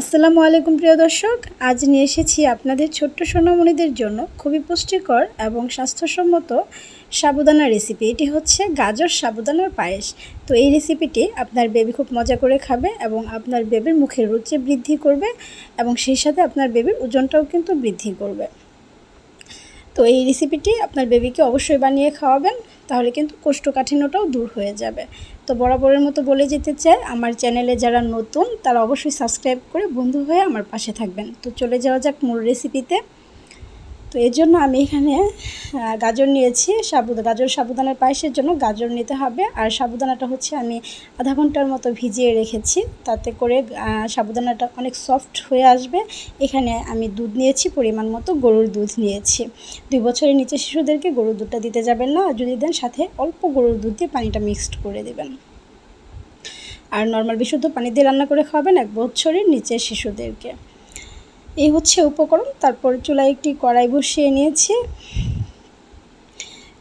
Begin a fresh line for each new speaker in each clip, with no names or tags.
আসসালামু আলাইকুম প্রিয় দর্শক, আজ নিয়ে এসেছি আপনাদের ছোট্ট সোনামণিদের জন্য খুবই পুষ্টিকর এবং স্বাস্থ্যসম্মত সাবুদানা রেসিপি এটি হচ্ছে গাজর সাবুদানার পায়েস। তো এই রেসিপিটি আপনার বেবি খুব মজা করে খাবে এবং আপনার বেবির মুখের রুচি বৃদ্ধি করবে এবং সেই সাথে আপনার বেবির ওজনটাও কিন্তু বৃদ্ধি করবে। তো এই রেসিপিটি আপনার বেবিকে অবশ্যই বানিয়ে খাওয়াবেন, তাহলে কিন্তু কোষ্ঠকাঠিন্যটাও দূর হয়ে যাবে। তো বরাবরের মতো বলে যেতে চাই, আমার চ্যানেলে যারা নতুন, তারা অবশ্যই সাবস্ক্রাইব করে বন্ধু হয়ে আমার পাশে থাকবেন। তো চলে যাওয়া যাক মূল রেসিপিতে তো এর জন্য আমি এখানে গাজর নিয়েছি। সাবুদা, গাজর সাবুদানার পায়েসের জন্য গাজর নিতে হবে। আর সাবুদানাটা হচ্ছে আমি আধা ঘণ্টার মতো ভিজিয়ে রেখেছি। তাতে করে সাবুদানাটা অনেক সফট হয়ে আসবে। এখানে আমি দুধ নিয়েছি, পরিমাণ মতো গরুর দুধ নিয়েছি। দুই বছরের নিচে শিশুদেরকে গরুর দুধটা দিতে যাবেন না। যদি দেন সাথে অল্প গরুর দুধ দিয়ে পানিটা মিক্সড করে দেবেন। আর নর্মাল বিশুদ্ধ পানি দিয়ে রান্না করে খাওয়াবেন এক বছরের নিচে শিশুদেরকে। এই হচ্ছে উপকরণ। তারপর চুলায় একটি কড়াই বসিয়ে নিয়েছি।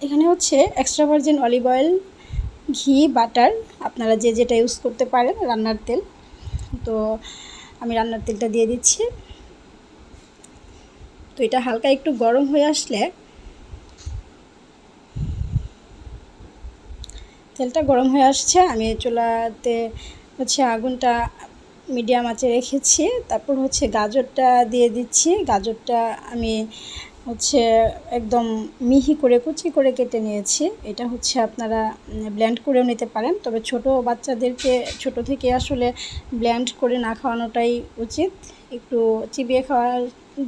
এখানে হচ্ছে এক্সট্রা ভার্জিন অলিভ অয়েল ঘি বাটার আপনারা যে যেটা ইউজ করতে পারেন রান্নার তেল। তো আমি রান্নার তেলটা দিয়ে দিচ্ছি। তো এটা হালকা একটু গরম হয়ে আসলে তেলটা গরম হয়ে আসছে। আমি চুলাতে হচ্ছে আগুনটা মিডিয়াম আঁচে রেখেছি। তারপর হচ্ছে গাজরটা দিয়ে দিচ্ছি। গাজরটা আমি হচ্ছে একদম মিহি করে, কুচি করে কেটে নিয়েছি। এটা হচ্ছে আপনারা ব্ল্যান্ড করেও নিতে পারেন। তবে ছোট বাচ্চাদেরকে, ছোট থেকে আসলে ব্ল্যান্ড করে না খাওয়ানোটাই উচিত। একটু চিবিয়ে খাওয়ার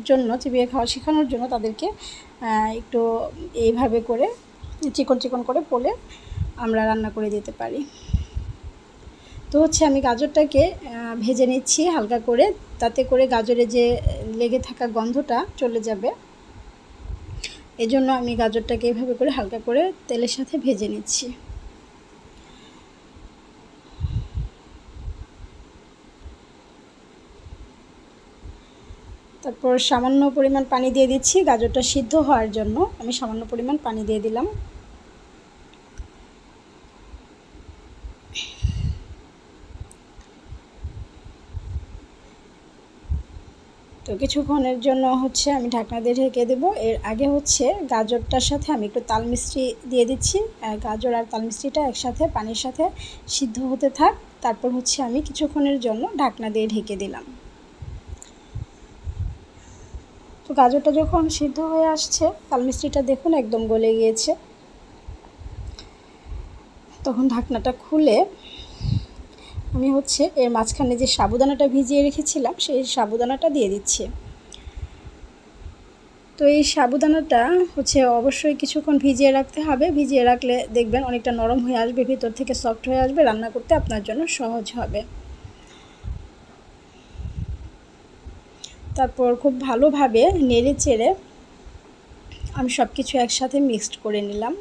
জন্য, চিবিয়ে খাওয়া শেখানোর জন্য তাদেরকে একটু এইভাবে করে, চিকন চিকন করে পোলে আমরা রান্না করে দিতে পারি। তো হচ্ছে আমি গাজরটাকে ভেজে নিচ্ছি হালকা করে। তাতে করে গাজরে যে লেগে থাকা গন্ধটা চলে যাবে। এজন্য আমি গাজরটাকে এভাবে করে হালকা করে তেলের সাথে ভেজে নিচ্ছি। তারপর সামান্য পরিমাণ পানি দিয়ে দিচ্ছি। গাজরটা সিদ্ধ হওয়ার জন্য আমি সামান্য পরিমাণ পানি দিয়ে দিলাম। তো কিছুক্ষণের জন্য হচ্ছে আমি ঢাকনা দিয়ে ঢেকে দেবো। এর আগে হচ্ছে গাজরটার সাথে আমি একটু তাল মিষ্টি দিয়ে দিচ্ছি। গাজর আর তাল মিষ্টিটা একসাথে পানির সাথে সিদ্ধ হতে থাক। তারপর হচ্ছে আমি কিছুক্ষণের জন্য ঢাকনা দিয়ে ঢেকে দিলাম। তো গাজরটা যখন সিদ্ধ হয়ে আসছে, তাল মিষ্টিটা দেখুন একদম গলে গিয়েছে। তখন ঢাকনাটা খুলে আমি হচ্ছে এর মাঝখানে যে সাবুদানাটা ভিজিয়ে রেখেছিলাম, সেই সাবুদানাটা দিয়ে দিচ্ছি। তো এই সাবুদানাটা হচ্ছে অবশ্যই কিছুক্ষণ ভিজিয়ে রাখতে হবে। ভিজিয়ে রাখলে দেখবেন অনেকটা নরম হয়ে আসবে, ভিতর থেকে সফট হয়ে আসবে, রান্না করতে আপনার জন্য সহজ হবে। তারপর খুব ভালোভাবে নেড়ে চেড়ে আমি সব কিছু একসাথে মিক্সড করে নিলাম।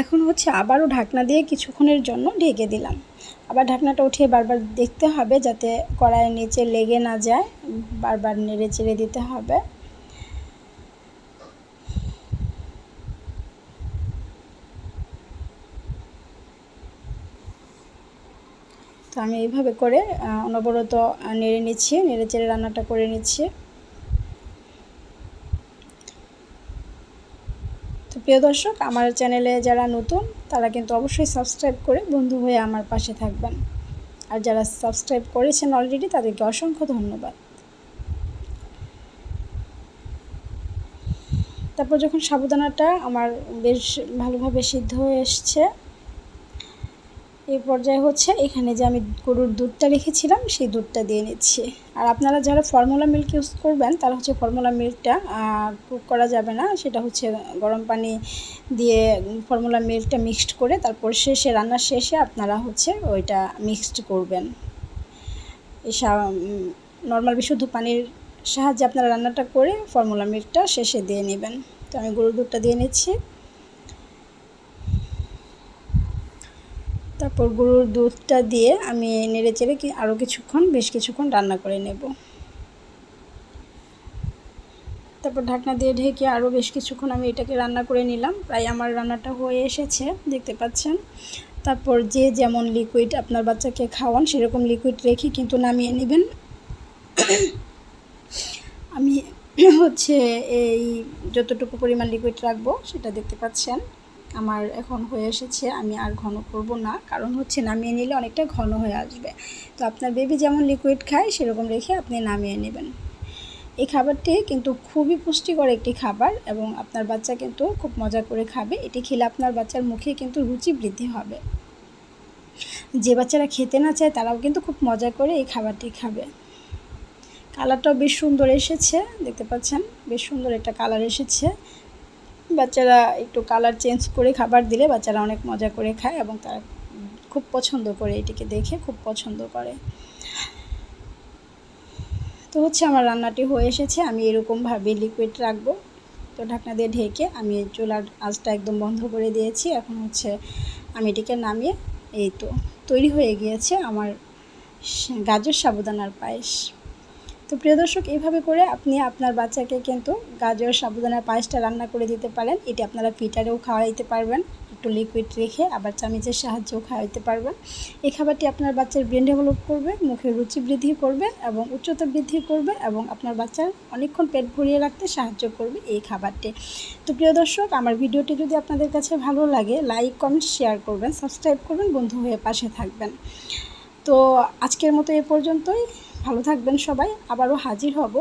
এখন হচ্ছে আবারও ঢাকনা দিয়ে কিছুক্ষণের জন্য ঢেকে দিলাম। আবার ঢাকনাটা উঠিয়ে বারবার দেখতে হবে যাতে কড়াইয়ের নিচে লেগে না যায়। বারবার নেড়ে চেড়ে দিতে হবে। তো আমি এইভাবে করে অনবরত নেড়ে নিচ্ছি, নেড়ে চেড়ে রান্নাটা করে নিচ্ছি। প্রিয় দর্শক, আমার চ্যানেলে যারা নতুন, তারা কিন্তু অবশ্যই সাবস্ক্রাইব করে বন্ধু হয়ে আমার পাশে থাকবেন। আর যারা সাবস্ক্রাইব করেছেন অলরেডি তাদেরকে অসংখ্য ধন্যবাদ। তারপর যখন সাবুদানাটা আমার বেশ ভালোভাবে সিদ্ধ হয়ে এসছে এই পর্যায়ে হচ্ছে এখানে যে আমি গরুর দুধটা রেখেছিলাম, সেই দুধটা দিয়ে নিচ্ছি। আর আপনারা যারা ফর্মুলা মিল্ক ইউজ করবেন, তারা হচ্ছে ফর্মুলা মিল্কটা কুক করা যাবে না। সেটা হচ্ছে গরম পানি দিয়ে ফর্মুলা মিল্কটা মিক্সড করে তারপর শেষে, রান্নার শেষে আপনারা হচ্ছে ওইটা মিক্সড করবেন। এই নর্মাল বিশুদ্ধ পানির সাহায্যে আপনারা রান্নাটা করে ফর্মুলা মিল্কটা শেষে দিয়ে নেবেন। তো আমি গরুর দুধটা দিয়ে নিচ্ছি। তারপর গরুর দুধটা দিয়ে আমি নেড়ে চেড়ে কি আরও কিছুক্ষণ, বেশ কিছুক্ষণ রান্না করে নেব। তারপর ঢাকনা দিয়ে ঢেকে আরও বেশ কিছুক্ষণ আমি এটাকে রান্না করে নিলাম। প্রায় আমার রান্নাটা হয়ে এসেছে, দেখতে পাচ্ছেন। তারপর যে যেমন লিকুইড আপনার বাচ্চাকে খাওয়ান, সেরকম লিকুইড রেখে কিন্তু নামিয়ে নেবেন। আমি হচ্ছে এই যতটুকু পরিমাণ লিকুইড রাখব, সেটা দেখতে পাচ্ছেন। আমার এখন হয়ে এসেছে, আমি আর ঘন করব না। কারণ হচ্ছে নামিয়ে নিলে অনেকটা ঘন হয়ে আসবে। তো আপনার বেবি যেমন লিকুইড খায়, সেরকম রেখে আপনি নামিয়ে নেবেন। এই খাবারটি কিন্তু খুবই পুষ্টিকর একটি খাবার এবং আপনার বাচ্চা কিন্তু খুব মজা করে খাবে। এটি খেলে আপনার বাচ্চার মুখে কিন্তু রুচি বৃদ্ধি হবে। যে বাচ্চারা খেতে না চায়, তারাও কিন্তু খুব মজা করে এই খাবারটি খাবে। কালারটাও বেশ সুন্দর এসেছে, দেখতে পাচ্ছেন? বেশ সুন্দর একটা কালার এসেছে। বাচ্চারা একটু কালার চেঞ্জ করে খাবার দিলে বাচ্চারা অনেক মজা করে খায় এবং তারা খুব পছন্দ করে এটিকে দেখে, খুব পছন্দ করে। তো হচ্ছে আমার রান্নাটি হয়ে এসেছে, আমি এরকমভাবে লিকুইড রাখব। তো ঢাকনা দিয়ে ঢেকে আমি চুলার আঁচটা একদম বন্ধ করে দিয়েছি। এখন হচ্ছে আমি এটিকে নামিয়ে এই তো তৈরি হয়ে গিয়েছে আমার গাজর সাবুদানার পায়েস। তো প্রিয় দর্শক, এইভাবে করে আপনি আপনার বাচ্চাকে কিন্তু গাজর, সাবুদানার পায়েসটা রান্না করে দিতে পারেন। এটি আপনারা ফিটারেও খাওয়াইতে পারবেন। একটু লিকুইড রেখে আবার চামিচের সাহায্যেও খাওয়াইতে পারবেন। এই খাবারটি আপনার বাচ্চার ব্রেন ডেভেলপ করবে, মুখের রুচি বৃদ্ধি করবে এবং উচ্চতা বৃদ্ধি করবে এবং আপনার বাচ্চার অনেকক্ষণ পেট ভরিয়ে রাখতে সাহায্য করবে এই খাবারটি। তো প্রিয় দর্শক, আমার ভিডিওটি যদি আপনাদের কাছে ভালো লাগে লাইক কমেন্ট শেয়ার করবেন সাবস্ক্রাইব করবেন, বন্ধু হয়ে পাশে থাকবেন। তো আজকের মতো এ পর্যন্তই। ভালো থাকবেন সবাই, আবারও হাজির হব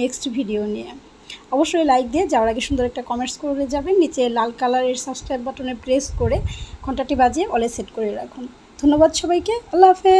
নেক্সট ভিডিও নিয়ে। অবশ্যই লাইক দিয়ে যাওয়ার আগে সুন্দর একটা কমেন্টস করে যাবেন, নিচে লাল কালারের সাবস্ক্রাইব বাটনে প্রেস করে ঘন্টাটি বাজিয়ে অলে সেট করে রাখুন। ধন্যবাদ সবাইকে, আল্লাহ হাফেজ।